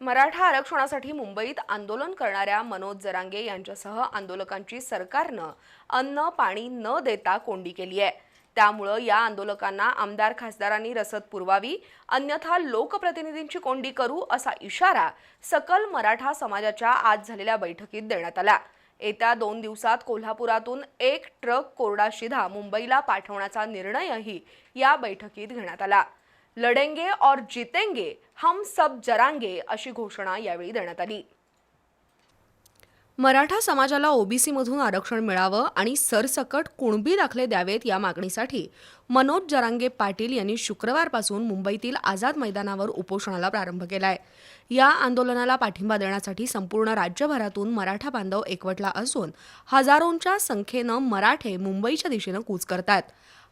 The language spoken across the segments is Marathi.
मराठा आरक्षणासाठी मुंबईत आंदोलन करणाऱ्या मनोज जरांगे यांच्यासह आंदोलकांची सरकारनं अन्न पाणी न देता कोंडी केली आहे. त्यामुळं या आंदोलकांना आमदार खासदारांनी रसद पुरवावी अन्यथा लोकप्रतिनिधींची कोंडी करू असा इशारा सकल मराठा समाजाच्या आज झालेल्या बैठकीत देण्यात आला. येत्या दोन दिवसात कोल्हापुरातून एक ट्रक कोरडा शिधा मुंबईला पाठवण्याचा निर्णयही या बैठकीत घेण्यात आला. लढेंगे और जितेंगे हम सब जरांगे अशी घोषणा यावेळी देण्यात आली. मराठा समाजाला ओबीसीमधून आरक्षण मिळावं आणि सरसकट कुणबी दाखले द्यावेत या मागणीसाठी मनोज जरांगे पाटील यांनी शुक्रवारपासून मुंबईतील आझाद मैदानावर उपोषणाला प्रारंभ केलाय. या आंदोलनाला पाठिंबा देण्यासाठी संपूर्ण राज्यभरातून मराठा बांधव एकवटला असून हजारोंच्या संख्येनं मराठे मुंबईच्या दिशेनं कूच करतात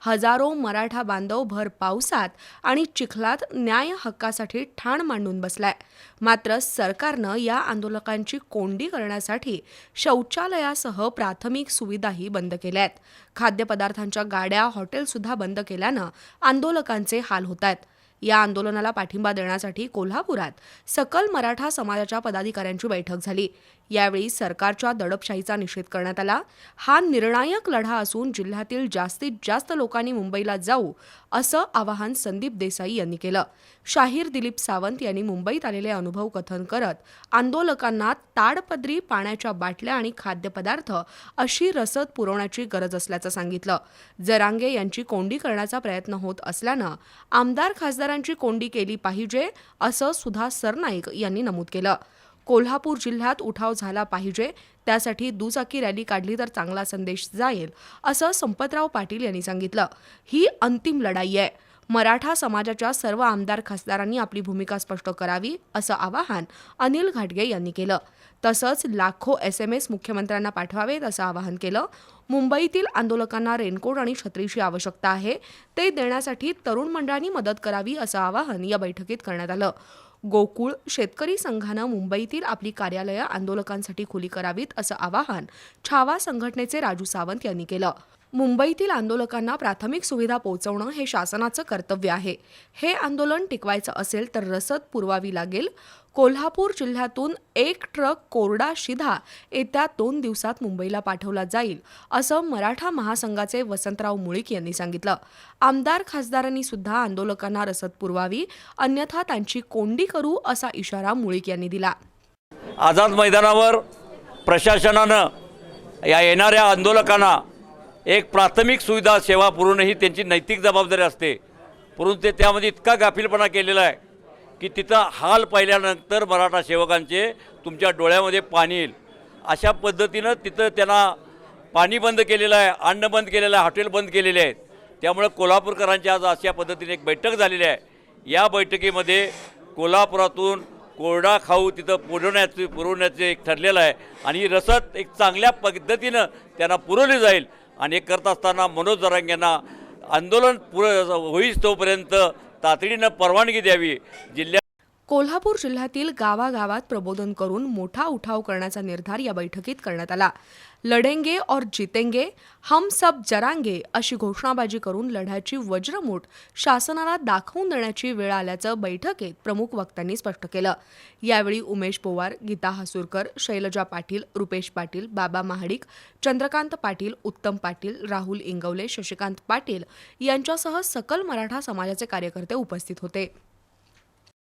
हजारो मराठा बांधव भर पावसात आणि चिखलात न्याय हक्कासाठी ठाण मांडून बसलाय. मात्र सरकारनं या आंदोलकांची कोंडी करण्यासाठी शौचालयासह प्राथमिक सुविधाही बंद केल्या आहेत खाद्यपदार्थांच्या गाड्या हॉटेलसुद्धा बंद केल्यानं आंदोलकांचे हाल होत आहेत या आंदोलनाला पाठिंबा देण्यासाठी कोल्हापुरात सकल मराठा समाजाच्या पदाधिकाऱ्यांची बैठक झाली. यावेळी सरकारच्या दडपशाहीचा निषेध करण्यात आला. हा निर्णायक लढा असून जिल्ह्यातील जास्तीत जास्त लोकांनी मुंबईला जाऊ असं आवाहन संदीप देसाई यांनी केलं. शाहीर दिलीप सावंत यांनी मुंबईत आलेले अनुभव कथन करत आंदोलकांना ताडपदरी पाण्याच्या बाटल्या आणि खाद्यपदार्थ अशी रसद पुरवण्याची गरज असल्याचं सांगितलं. जरांगे यांची कोंडी करण्याचा प्रयत्न होत असल्यानं आमदार खासदारांची कोंडी केली पाहिजे असं सुधा सरनाईक यांनी नमूद केलं. कोल्हापूर जिल्ह्यात उठाव झाला पाहिजे त्यासाठी दुचाकी रॅली काढली तर चांगला संदेश जाईल असं संपतराव पाटील यांनी सांगितलं. ही अंतिम लढाई आहे. मराठा समाजाच्या सर्व आमदार खासदारांनी आपली भूमिका स्पष्ट करावी असं आवाहन अनिल घाटगे यांनी केलं. तसंच लाखो एस एम एस मुख्यमंत्र्यांना पाठवावेत असं आवाहन केलं. मुंबईतील आंदोलकांना रेनकोट आणि छत्रीची आवश्यकता आहे ते देण्यासाठी तरुण मंडळांनी मदत करावी असं आवाहन या बैठकीत करण्यात आलं. गोकुळ शेतकरी संघानं मुंबईतील आपली कार्यालयं आंदोलकांसाठी खुली करावीत असं आवाहन छावा संघटनेचे राजू सावंत यांनी केलं. मुंबईतील आंदोलकांना प्राथमिक सुविधा पोहोचवणं हे शासनाचं कर्तव्य आहे. हे आंदोलन टिकवायचं असेल तर रसद पुरवावी लागेल. कोल्हापूर जिल्ह्यातून एक ट्रक कोरडा शिधा येत्या दोन दिवसात मुंबईला पाठवला जाईल असं मराठा महासंघाचे वसंतराव मुळीक यांनी सांगितलं. आमदार खासदारांनी सुद्धा आंदोलकांना रसद पुरवावी अन्यथा त्यांची कोंडी करू असा इशारा मुळीक यांनी दिला. आझाद मैदानावर प्रशासनानं या येणाऱ्या आंदोलकांना एक प्राथमिक सुविधा सेवा पुरवणं ही त्यांची नैतिक जबाबदारी असते. परंतु ते त्यामध्ये इतका गाफीलपणा केलेला आहे की तिथं हाल पाहिल्यानंतर मराठा सेवकांचे तुमच्या डोळ्यामध्ये पाणी येईल. अशा पद्धतीनं तिथं त्यांना पाणी बंद केलेलं आहे अन्न बंद केलेलं आहे हॉटेल बंद केलेले आहेत. त्यामुळं कोल्हापूरकरांची आज अशा पद्धतीने एक बैठक झालेली आहे. या बैठकीमध्ये कोल्हापुरातून कोरडा खाऊ तिथं पुरवण्याचे पुरवण्याचे एक ठरलेलं आहे. आणि रसद एक चांगल्या पद्धतीनं त्यांना पुरवली जाईल. आणि हे करत असताना मनोज जरांग यांना आंदोलन पुर होईस तोपर्यंत तातडीनं परवानगी द्यावी. जिल्ह्यात कोल्हापूर जिल्ह्यातील गावागावात प्रबोधन करून मोठा उठाव करण्याचा निर्धार या बैठकीत करण्यात आला. लढेंगे और जितेंगे हम सब जरांगे अशी घोषणाबाजी करून लढ्याची वज्रमूठ शासनाला दाखवून देण्याची वेळ आल्याचं बैठकीत प्रमुख वक्त्यांनी स्पष्ट केलं. यावेळी उमेश पोवार गीता हसूरकर शैलजा पाटील रुपेश पाटील बाबा महाडिक चंद्रकांत पाटील उत्तम पाटील राहुल इंगवले शशिकांत पाटील यांच्यासह सकल मराठा समाजाचे कार्यकर्ते उपस्थित होते.